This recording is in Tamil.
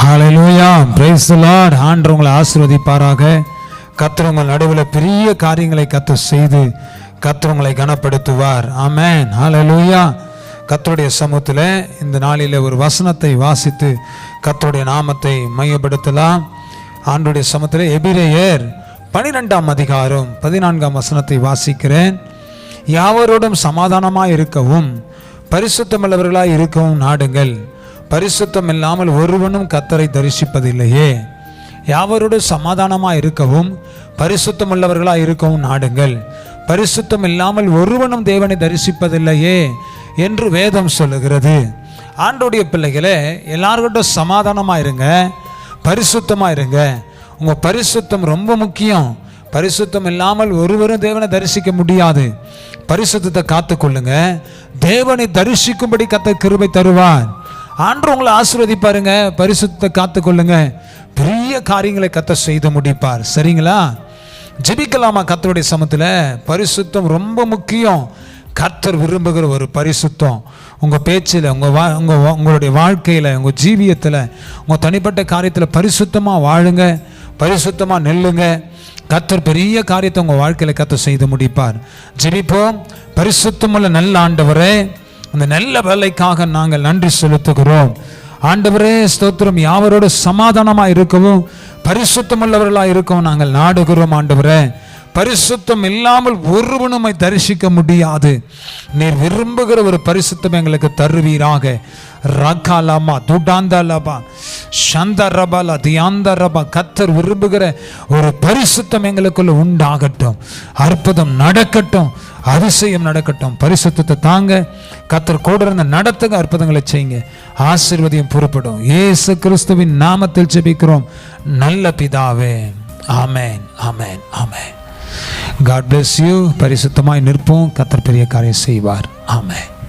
Hallelujah praise the lord. ஆண்டவர் உங்களை ஆசீர்வதிப்பாராக. கர்த்தர் உங்கள் நடுவில் பெரிய காரியங்களை கத்து செய்து கர்த்தர் உங்களை கனப்படுத்துவார். ஆமேன் ஹalleluya கத்தருடைய சமூகத்தில் இந்த நாளில் ஒரு வசனத்தை வாசித்து கத்தருடைய நாமத்தை மையப்படுத்தலாம். ஆண்டுடைய சமூகத்தில் எபிரேயர் பனிரெண்டாம் அதிகாரம் பதினான்காம் வசனத்தை வாசிக்கிறேன். யாவரோடும் சமாதானமாக இருக்கவும் பரிசுத்தமுள்ளவர்களாய் இருக்கவும் நாடுங்கள் பரிசுத்தம் இல்லாமல் ஒருவனும் கத்தரை தரிசிப்பதில்லையே. யாவரோடு சமாதானமாக இருக்கவும் பரிசுத்தமுள்ளவர்களாக இருக்கவும் நாடுங்கள். பரிசுத்தம் இல்லாமல் ஒருவனும் தேவனை தரிசிப்பதில்லையே என்று வேதம் சொல்லுகிறது. ஆண்டோடைய பிள்ளைகளே எல்லார்கிட்ட சமாதானமாக இருங்க பரிசுத்தமாக இருங்க. உங்கள் பரிசுத்தம் ரொம்ப முக்கியம். பரிசுத்தம் இல்லாமல் ஒருவரும் தேவனை தரிசிக்க முடியாது. பரிசுத்தத்தை காத்துக்கொள்ளுங்க. தேவனை தரிசிக்கும்படி கத்த கிருபை தருவார். ஆண்டு உங்களை ஆசீர்வதிப்பாருங்க. பரிசுத்தத்தை காத்துக்கொள்ளுங்க. பெரிய காரியங்களை கத்த செய்து முடிப்பார். சரிங்களா? ஜெபிக்கலாமா கத்தருடைய சமத்தில் பரிசுத்தம் ரொம்ப முக்கியம். கர்த்தர் விரும்புகிற ஒரு பரிசுத்தம். உங்கள் பேச்சில் உங்கள் வா உங்கள் உங்களுடைய வாழ்க்கையில் உங்கள் ஜீவியத்தில் உங்கள் தனிப்பட்ட காரியத்தில் பரிசுத்தமாக வாழுங்க. பரிசுத்தமாக நெல்லுங்க. கத்தர் பெரிய காரியத்தை உங்கள் வாழ்க்கையில் கர்த்தர் செய்து முடிப்பார். ஜெபிப்போம். பரிசுத்தமுள்ள நல்ல ஆண்டவரே அந்த நல்ல வேலைக்காக நாங்கள் நன்றி செலுத்துகிறோம். ஆண்டவரே ஸ்தோத்திரம். யாவரோடு சமாதானமாக இருக்கவும் பரிசுத்தமுள்ளவர்களாக இருக்கவும் நாங்கள் நாடுகிறோம் ஆண்டவரே. பரிசுத்தம் இல்லாமல் ஒருவனுமை தரிசிக்க முடியாது. நீர் விரும்புகிற ஒரு பரிசுத்தம் எங்களுக்கு தருவீராக. ரகாலாமா துடாந்தாலாபா சந்த ரபாலா தியாந்த ரபா கத்தர் விரும்புகிற ஒரு பரிசுத்தம் எங்களுக்குள்ள உண்டாகட்டும். அற்புதம் நடக்கட்டும் அதிசயம் நடக்கட்டும். பரிசுத்தத்தை தாங்க கத்தர் கூட இருந்த நடத்துங்க அற்புதங்களை செய்யுங்க. ஆசீர்வதியம் புறப்படும். இயேசு கிறிஸ்துவின் நாமத்தில் ஜெபிக்கிறோம். நல்ல பிதாவே ஆமேன் ஆமேன் ஆமேன். காட் பிளஸ் யூ பரிசுத்தமாய் நிற்போம். கத்தர் பெரிய காரியம் செய்வார். ஆமேன்.